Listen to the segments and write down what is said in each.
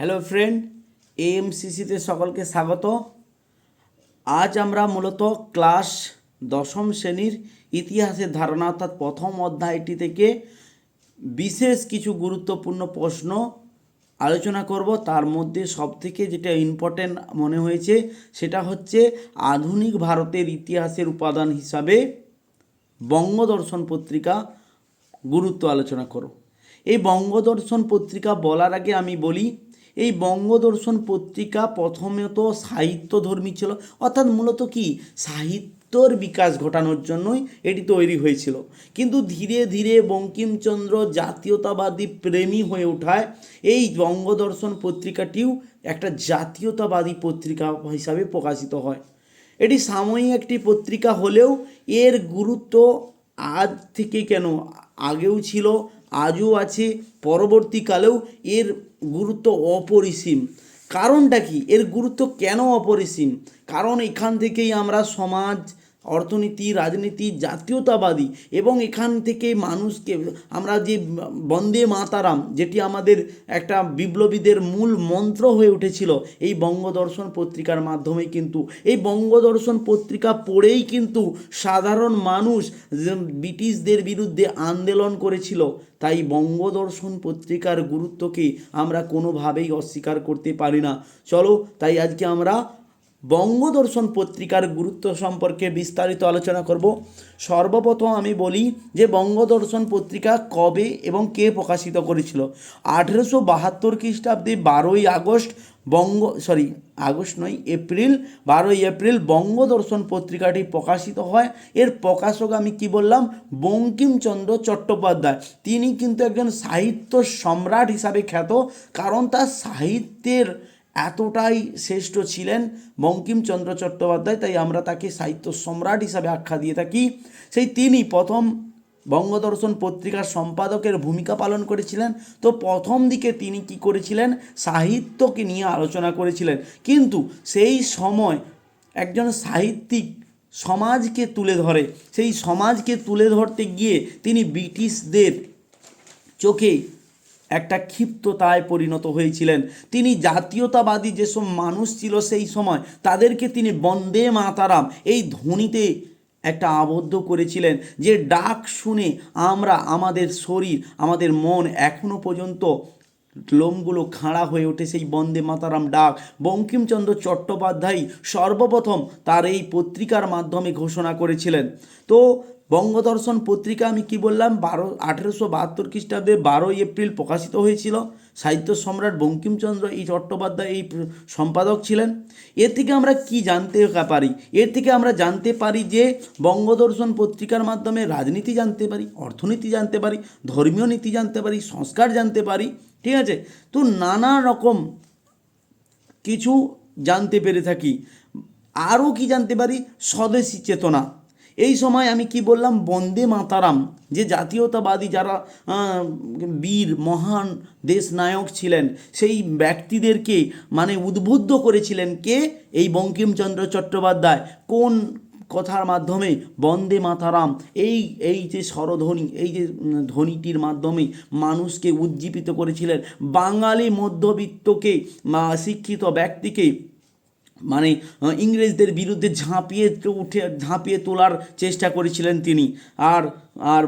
Hello friend এএমসিসিতে সকলকে স্বাগত। আজ আমরা মূলত ক্লাস দশম শ্রেণির ইতিহাসের ধারণা, অর্থাৎ প্রথম অধ্যায়টি থেকে বিশেষ কিছু গুরুত্বপূর্ণ প্রশ্ন আলোচনা করব। তার মধ্যে সবথেকে যেটা ইম্পর্টেন্ট মনে হয়েছে, সেটা হচ্ছে আধুনিক ভারতের ইতিহাসের উপাদান হিসাবে বঙ্গদর্শন পত্রিকা গুরুত্ব আলোচনা করো। এই বঙ্গদর্শন পত্রিকা বলার আগে আমি বলি এই বঙ্গদর্শন পত্রিকা প্রথমত সাহিত্যধর্মী ছিল। অর্থাৎ মূলত কি? সাহিত্যর বিকাশ ঘটানোর জন্যই এটি তৈরি হয়েছিল। কিন্তু ধীরে ধীরে বঙ্কিমচন্দ্র জাতীয়তাবাদী প্রেমী হয়ে ওঠায় এই বঙ্গদর্শন পত্রিকাটিও একটা জাতীয়তাবাদী পত্রিকা হিসাবে প্রকাশিত হয়। এটি সাময়িক একটি পত্রিকা হলেও এর গুরুত্ব আজ থেকে কেন আগেও ছিল আজও আছে, পরবর্তীকালেও এর গুরুত্ব অপরিসীম। কারণটা কি? এর গুরুত্ব কেন অপরিসীম? কারণ এখান থেকেই আমরা সমাজ অর্থনীতি, রাজনীতি, জাতীয়তাবাদী এবং এখান থেকে মানুষকে, আমরা যে বন্দে মাতারাম, যেটি আমাদের একটা বিপ্লবীদের মূল মন্ত্র হয়ে উঠেছিল, এই বঙ্গদর্শন পত্রিকার মাধ্যমে কিন্তু, এই বঙ্গদর্শন পত্রিকা পড়েই কিন্তু সাধারণ মানুষ ব্রিটিশদের বিরুদ্ধে আন্দোলন করেছিল, তাই বঙ্গদর্শন পত্রিকার গুরুত্বকে আমরা কোনোভাবেই অস্বীকার করতে পারি না। চলো, তাই আজকে আমরা বঙ্গদর্শন পত্রিকার গুরুত্ব সম্পর্কে বিস্তারিত আলোচনা করব। সর্বপ্রথম আমি বলি যে বঙ্গদর্শন পত্রিকা কবে এবং কে প্রকাশিত করেছিল? আঠেরোশো বাহাত্তর খ্রিস্টাব্দে বারোই আগস্ট বঙ্গ সরি আগস্ট নয়, এপ্রিল, বারোই এপ্রিল বঙ্গদর্শন পত্রিকাটি প্রকাশিত হয়। এর প্রকাশক আমি কি বললাম? বঙ্কিমচন্দ্র চট্টোপাধ্যায়। তিনি কিন্তু একজন সাহিত্য সম্রাট হিসাবে খ্যাত, কারণ তার সাহিত্যের এতটাই শ্রেষ্ঠ ছিলেন বঙ্কিমচন্দ্র চট্টোপাধ্যায়, তাই আমরা তাকে সাহিত্য সম্রাট হিসাবে আখ্যা দিয়ে থাকি। সেই তিনি প্রথম বঙ্গদর্শন পত্রিকার সম্পাদকের ভূমিকা পালন করেছিলেন। তো প্রথম দিকে তিনি কি করেছিলেন? সাহিত্যকে নিয়ে আলোচনা করেছিলেন। কিন্তু সেই সময় একজন সাহিত্যিক সমাজকে তুলে ধরে। সেই সমাজকে তুলে ধরতে গিয়ে তিনি ব্রিটিশদের চোখে একটা ক্ষিপ্ততায় পরিণত হয়েছিলেন। তিনি জাতীয়তাবাদী যেসব মানুষ ছিল সেই সময়, তাদেরকে তিনি বন্দে মাতারাম, এই ধ্বনিতে একটা আবদ্ধ করেছিলেন যে ডাক শুনে আমরা আমাদের শরীর, আমাদের মন এখনও পর্যন্ত লোমগুলো খাড়া হয়ে ওঠে সেই বন্দে মাতারাম ডাক। বঙ্কিমচন্দ্র চট্টোপাধ্যায় সর্বপ্রথম তার এই পত্রিকার মাধ্যমে ঘোষণা করেছিলেন। তো বঙ্গদর্শন পত্রিকা, আমি কি বললাম, বারো, আঠেরোশো বাহাত্তর খ্রিস্টাব্দে বারোই এপ্রিল প্রকাশিত হয়েছিল। সাহিত্য সম্রাট বঙ্কিমচন্দ্র এই চট্টোপাধ্যায় এই সম্পাদক ছিলেন। এর থেকে আমরা কি জানতে পারি? এর থেকে আমরা জানতে পারি যে বঙ্গদর্শন পত্রিকার মাধ্যমে রাজনীতি জানতে পারি, অর্থনীতি জানতে পারি, ধর্মীয় নীতি জানতে পারি, সংস্কার জানতে পারি, ঠিক আছে? তো নানা রকম কিছু জানতে পেরে থাকি। আরও কি জানতে পারি? স্বদেশী চেতনা। এই সময় আমি কি বললাম? বন্দে মাতারাম। যে জাতীয়তাবাদী যারা বীর, মহান দেশ নায়ক ছিলেন, সেই ব্যক্তিদেরকে মানে উদ্বুদ্ধ করেছিলেন কে? এই বঙ্কিমচন্দ্র চট্টোপাধ্যায়। কোন কথার মাধ্যমে? বন্দে মাতারাম। এই এই যে স্বরধ্বনি, এই যে ধ্বনিটির মাধ্যমে মানুষকে উজ্জীবিত করেছিলেন। বাঙালি মধ্যবিত্তকে শিক্ষিত ব্যক্তিকে মানে ইংরেজদের বিরুদ্ধে ঝাঁপিয়ে উঠে ঝাঁপিয়ে তোলার চেষ্টা করেছিলেন তিনি। আর আর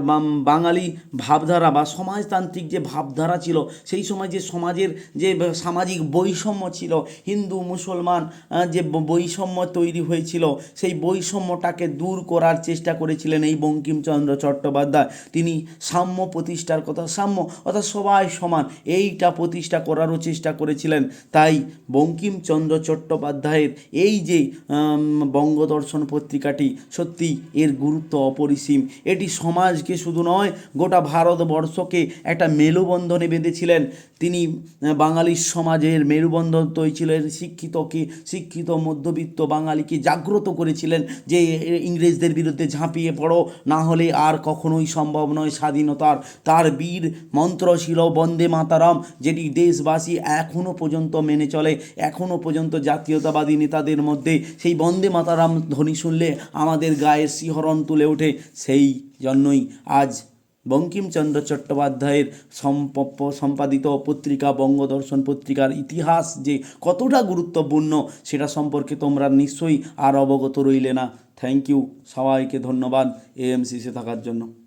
বাঙালি ভাবধারা বা সমাজতান্ত্রিক যে ভাবধারা ছিল, সেই সময় যে সমাজের যে সামাজিক বৈষম্য ছিল, হিন্দু, মুসলমান যে বৈষম্য তৈরি হয়েছিল, সেই বৈষম্যটাকে দূর করার চেষ্টা করেছিলেন এই বঙ্কিমচন্দ্র চট্টোপাধ্যায়। তিনি সাম্য প্রতিষ্ঠার কথা, সাম্য অর্থাৎ সবাই সমান, এইটা প্রতিষ্ঠা করারও চেষ্টা করেছিলেন। তাই বঙ্কিমচন্দ্র চট্টোপাধ্যায়ের এই যে বঙ্গদর্শন পত্রিকাটি সত্যি এর গুরুত্ব অপরিসীম। এটি সমাজকে শুধু নয় গোটা ভারতবর্ষকে একটা মেলুবন্ধনে বেঁধেছিলেন। তিনি আহ, বাঙালির সমাজের মেরুবন্ধন তৈরি ছিলেন শিক্ষিতকে শিক্ষিত মধ্যবিত্ত বাঙালিকে জাগ্রত করেছিলেন যে ইংরেজদের বিরুদ্ধে ঝাঁপিয়ে পড়ো না হলে আর কখনোই সম্ভব নয় স্বাধীনতার। তার বীর মন্ত্র ছিল বন্দে মাতারাম যেটি দেশবাসী এখনও পর্যন্ত মেনে চলে এখনও পর্যন্ত জাতীয়তাবাদী নেতাদের মধ্যে। সেই বন্দে মাতারাম ধ্বনি শুনলে আমাদের গায়ের শিহরণ তুলে ওঠে সেই জন্যই আজ বঙ্কিমচন্দ্র চট্টোপাধ্যায়ের সম্প- সম্পাদিত পত্রিকা, বঙ্গদর্শন পত্রিকার ইতিহাস যে কতটা গুরুত্বপূর্ণ সেটা সম্পর্কে তোমরা নিশ্চয়ই আর অবগত রইলে না। থ্যাংক ইউ সবাইকে ধন্যবাদ এএমসিসে থাকার জন্য।